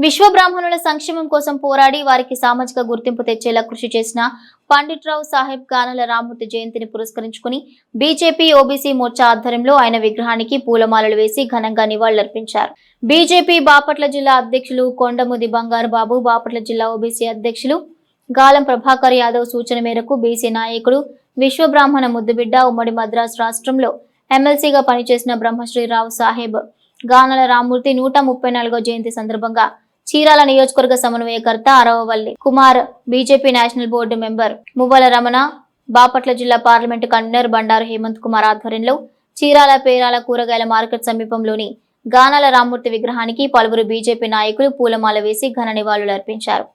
విశ్వ బ్రాహ్మణుల సంక్షేమం కోసం పోరాడి వారికి సామాజిక గుర్తింపు తెచ్చేలా కృషి చేసిన పండిట్రావు సాహెబ్ గానల రామూర్తి జయంతిని పురస్కరించుకుని బీజేపీ ఓబీసీ మోర్చా ఆధ్వర్యంలో ఆయన విగ్రహానికి పూలమాలలు వేసి ఘనంగా నివాళులర్పించారు. బీజేపీ బాపట్ల జిల్లా అధ్యక్షులు కొండముది బంగారు బాబు బాపట్ల జిల్లా ఓబీసీ అధ్యక్షులు గాలం ప్రభాకర్ యాదవ్ సూచన మేరకు బీసీ నాయకుడు విశ్వ బ్రాహ్మణ ముద్దుబిడ్డ ఉమ్మడి మద్రాసు రాష్ట్రంలో ఎమ్మెల్సీగా పనిచేసిన బ్రహ్మశ్రీ రావు సాహెబ్ గానల రామూర్తి నూట ముప్పై నాలుగో జయంతి సందర్భంగా చీరాల నియోజకవర్గ సమన్వయకర్త Aravavalli Kumar BJP national board member Muvvala Ramana Bapatla జిల్లా పార్లమెంటు కన్వీనర్ బండారు హేమంత్ కుమార్ ఆధ్వర్యంలో చీరాల పేరాల కూరగాయల మార్కెట్ సమీపంలోని గానాల రామూర్తి విగ్రహానికి పలువురు బీజేపీ నాయకులు పూలమాల వేసి ఘన నివాళులు అర్పించారు.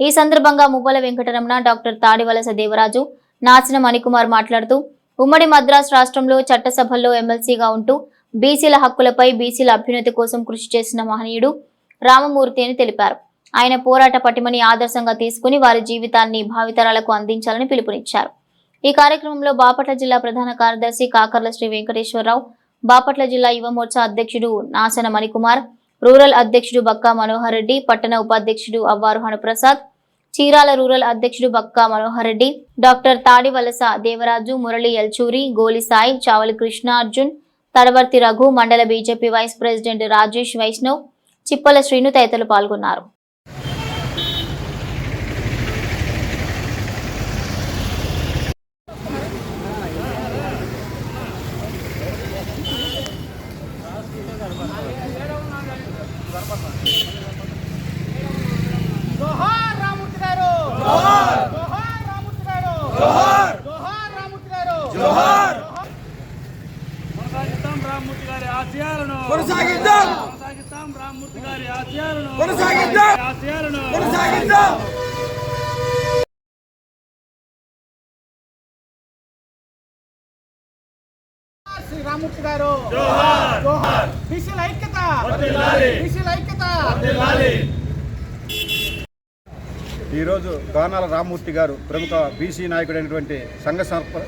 ఈ సందర్భంగా మువ్వల వెంకటరమణ డాక్టర్ తాడివలస దేవరాజు నాసిన మణికుమార్ మాట్లాడుతూ ఉమ్మడి మద్రాస్ రాష్ట్రంలో చట్టసభల్లో ఎమ్మెల్సీగా ఉంటూ బీసీల హక్కులపై బీసీల అభ్యున్నతి కోసం కృషి చేసిన మహనీయుడు రామమూర్తి అని తెలిపారు. ఆయన పోరాట పటిమని ఆదర్శంగా తీసుకుని వారి జీవితాన్ని భావితరాలకు అందించాలని పిలుపునిచ్చారు. ఈ కార్యక్రమంలో బాపట్ల జిల్లా ప్రధాన కార్యదర్శి కాకర్ల శ్రీ వెంకటేశ్వరరావు బాపట్ల జిల్లా యువమోర్చా అధ్యక్షుడు నాసన మణికుమార్ రూరల్ అధ్యక్షుడు బక్కా మనోహర్ రెడ్డి పట్టణ ఉపాధ్యక్షుడు అవ్వారు హనుప్రసాద్ చీరాల రూరల్ అధ్యక్షుడు బక్కా మనోహర్ రెడ్డి డాక్టర్ తాడివలస దేవరాజు మురళి ఎల్చూరి గోలి సాయి చావలి కృష్ణార్జున్ తడవర్తి రఘు మండల BJP vice president Rajesh Vaishnav Chippala Srinu తదితరులు పాల్గొన్నారు. కొనసాగిస్తాం రామ్మూర్తి గారి! ఆశయాలను. కొనసాగిద్దాం! కొనసాగిస్తాం రామ్మూర్తి గారి ఆశయాలను కొనసాగిద్దాం! రామూర్తి గారు! బీసీల ఐక్యత. బీసీల ఐక్యత. ఈరోజు గానాల రామ్మూర్తి గారు ప్రముఖ బీసీ నాయకుడైనటువంటి సంఘ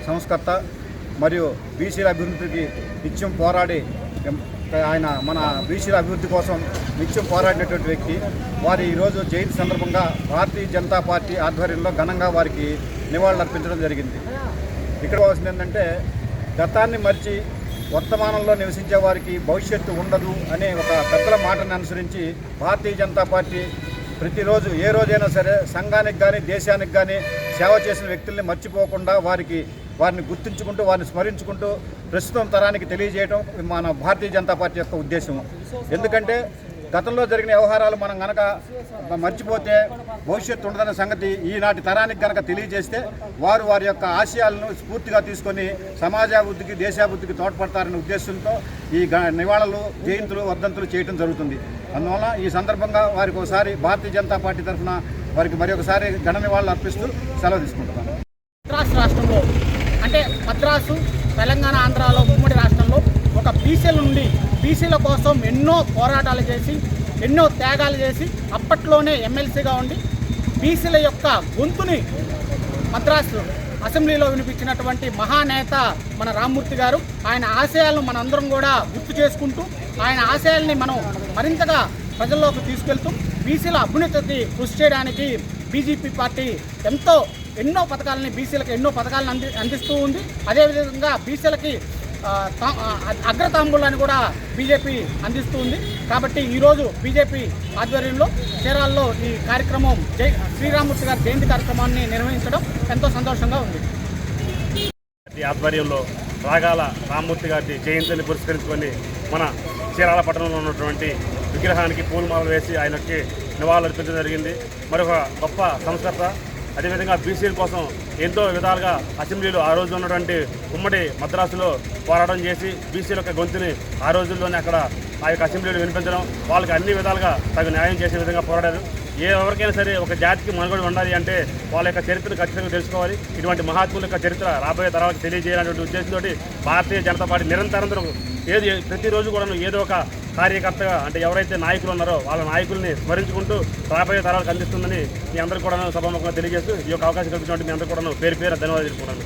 సంస్కర్త మరియు బీసీల అభివృద్ధికి నిత్యం పోరాడి ఎం- ఆయన మన బీసీల అభివృద్ధి కోసం నిత్యం పోరాడినటువంటి వ్యక్తి. వారి ఈరోజు జయంతి సందర్భంగా భారతీయ జనతా పార్టీ ఆధ్వర్యంలో ఘనంగా వారికి నివాళులు అర్పించడం జరిగింది. ఇక్కడ కావాల్సింది ఏంటంటే గతాన్ని మరిచి వర్తమానంలో నివసించే వారికి భవిష్యత్తు ఉండదు అనే ఒక పెద్దల మాటను అనుసరించి భారతీయ జనతా పార్టీ ప్రతిరోజు ఏ రోజైనా సరే సంఘానికి కానీ దేశానికి కానీ సేవ చేసిన వ్యక్తుల్ని మర్చిపోకుండా వారికి వారిని గుర్తుంచుకుంటూ వారిని స్మరించుకుంటూ ప్రస్తుతం తరానికి తెలియజేయడం మన భారతీయ జనతా పార్టీ యొక్క ఉద్దేశం. ఎందుకంటే గతంలో జరిగిన వ్యవహారాలు మనం గనక మర్చిపోతే భవిష్యత్తు ఉండదన్న సంగతి ఈనాటి తరానికి గనక తెలియజేస్తే వారు వారి యొక్క ఆశయాలను స్ఫూర్తిగా తీసుకొని సమాజాభివృద్ధికి దేశాభివృద్ధికి తోడ్పడతారనే ఉద్దేశంతో ఈ గ- నివాళులు జయంతులు వర్ధంతులు చేయడం జరుగుతుంది. అందువల్ల ఈ సందర్భంగా వారికి ఒకసారి భారతీయ జనతా పార్టీ తరఫున వారికి మరి ఒకసారి ఘన నివాళులు అర్పిస్తూ సెలవు తీసుకుంటున్నాను. రాష్ట్రంలో అంటే మద్రాసు తెలంగాణ ఆంధ్రాలో ఉమ్మడి రాష్ట్రంలో ఒక బీసీల నుండి బీసీల కోసం ఎన్నో పోరాటాలు చేసి ఎన్నో త్యాగాలు చేసి అప్పట్లోనే ఎమ్మెల్సీగా ఉండి బీసీల యొక్క గొంతుని మద్రాసు అసెంబ్లీలో వినిపించినటువంటి మహానేత మన రామ్మూర్తి గారు ఆయన ఆశయాలను మనందరం కూడా గుర్తు చేసుకుంటూ ఆయన ఆశయాల్ని మనం మరింతగా ప్రజల్లోకి తీసుకెళ్తూ బీసీల అభ్యున్నతికి కృషి చేయడానికి బీజేపీ పార్టీ ఎంతో ఎన్నో పథకాలని బీసీలకు ఎన్నో పథకాలను అంది అందిస్తూ ఉంది. అదేవిధంగా బీసీలకి ఆ, అగ్రతాంబూలాన్ని కూడా బీజేపీ అందిస్తూ ఉంది. కాబట్టి ఈరోజు బీజేపీ ఆధ్వర్యంలో చీరాల్లో ఈ కార్యక్రమం జై శ్రీరామూర్తి గారి జయంతి కార్యక్రమాన్ని నిర్వహించడం ఎంతో సంతోషంగా ఉంది. ఆధ్వర్యంలో రాగాల రామ్మూర్తి గారి జయంతిని పురస్కరించుకొని మన చీరాల పట్టణంలో ఉన్నటువంటి విగ్రహానికి పూలమాలలు వేసి ఆయనకి నివాళులు అర్పించడం జరిగింది. మరొక గొప్ప సంస్కర్త అదేవిధంగా బీసీల కోసం ఎంతో విధాలుగా అసెంబ్లీలో ఆ రోజు ఉన్నటువంటి ఉమ్మడి మద్రాసులో పోరాటం చేసి బీసీల యొక్క గొంతుని ఆ రోజుల్లోనే అక్కడ ఆ యొక్క అసెంబ్లీలో వినిపించడం వాళ్ళకి అన్ని విధాలుగా తగు న్యాయం చేసే విధంగా పోరాడారు. ఏ ఎవరికైనా సరే ఒక జాతికి మనుగడ ఉండాలి అంటే వాళ్ళ యొక్క చరిత్రను ఖచ్చితంగా తెలుసుకోవాలి. ఇటువంటి మహాత్ముల యొక్క చరిత్ర రాబోయే తరాలకు తెలియజేయాలనే ఉద్దేశంతో భారతీయ జనతా పార్టీ నిరంతరం ఏది ప్రతిరోజు కూడా ఏదో ఒక కార్యకర్తగా అంటే ఎవరైతే నాయకులు ఉన్నారో వాళ్ళ నాయకుల్ని స్మరించుకుంటూ రాబోయే తరాలకు అందిస్తుందని మీ అందరికీ కూడా సభాముఖంగా తెలియజేస్తూ ఈ యొక్క అవకాశం కల్పించినట్టు మీ అందరూ కూడా పేరు పేరు ధన్యవాదాలు తెలుసుకుంటాను